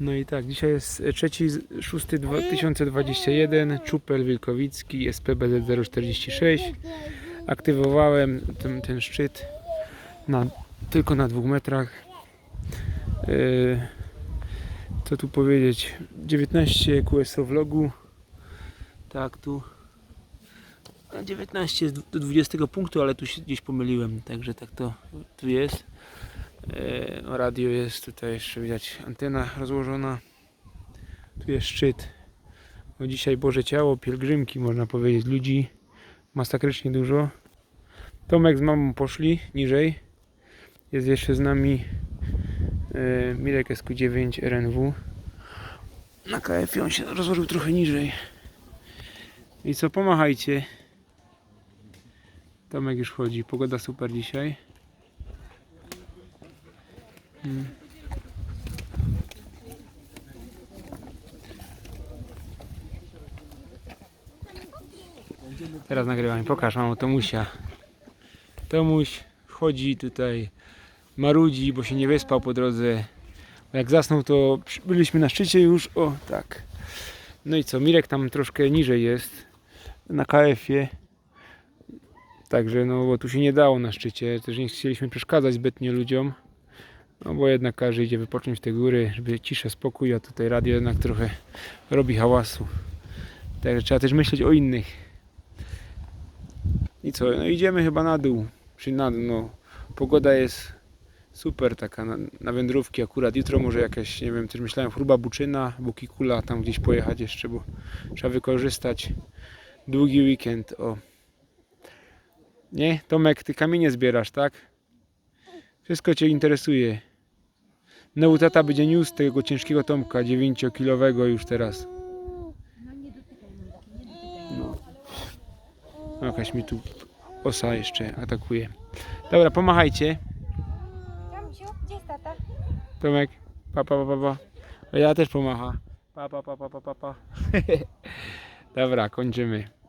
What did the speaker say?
No i tak, dzisiaj jest 3.6.2021, Czupel Wilkowicki, SPBZ 046. Aktywowałem ten, ten szczyt na, tylko na dwóch metrach. Yy, co tu powiedzieć? 19 QSO vlogu. Tak, tu. A 19 jest do 20 punktu, ale tu się gdzieś pomyliłem, także tak to tu jest. E, radio jest, tutaj jeszcze widać antena rozłożona. Tu jest szczyt. No dzisiaj Boże Ciało, pielgrzymki można powiedzieć, ludzi masakrycznie dużo. Tomek z mamą poszli niżej. Jest jeszcze z nami e, Mirek SQ9 RNW. Na KF on się rozłożył trochę niżej. I co, pomachajcie. Tomek już chodzi, pogoda super dzisiaj. Teraz nagrywam, pokaż mamu Tomusia. Tomuś chodzi tutaj, marudzi, bo się nie wyspał po drodze. Jak zasnął, to byliśmy na szczycie już, o tak. No i co, Mirek tam troszkę niżej jest, na KF-ie. Także no, bo tu się nie dało na szczycie, też nie chcieliśmy przeszkadzać zbytnio ludziom. No bo jednak każdy idzie wypocząć te góry, żeby cisza, spokój, a tutaj radio jednak trochę robi hałasu. Także trzeba też myśleć o innych. I co, no idziemy chyba na dół, czy na dół, no. Pogoda jest super taka na, na wędrówki akurat. Jutro może jakaś, nie wiem, też myślałem chruba buczyna, bukikula, tam gdzieś pojechać jeszcze, bo trzeba wykorzystać długi weekend, o. Nie? Tomek, ty kamienie zbierasz, tak? Wszystko Cię interesuje. No tata będzie niósł tego ciężkiego Tomka, 9-kilowego już teraz. No. Jakaś mi tu osa jeszcze atakuje. Dobra, pomachajcie. Gdzie jest tata? Tomek, pa pa pa pa. pa. Ja też pomacha. Pa pa pa pa pa. pa. Dobra, kończymy.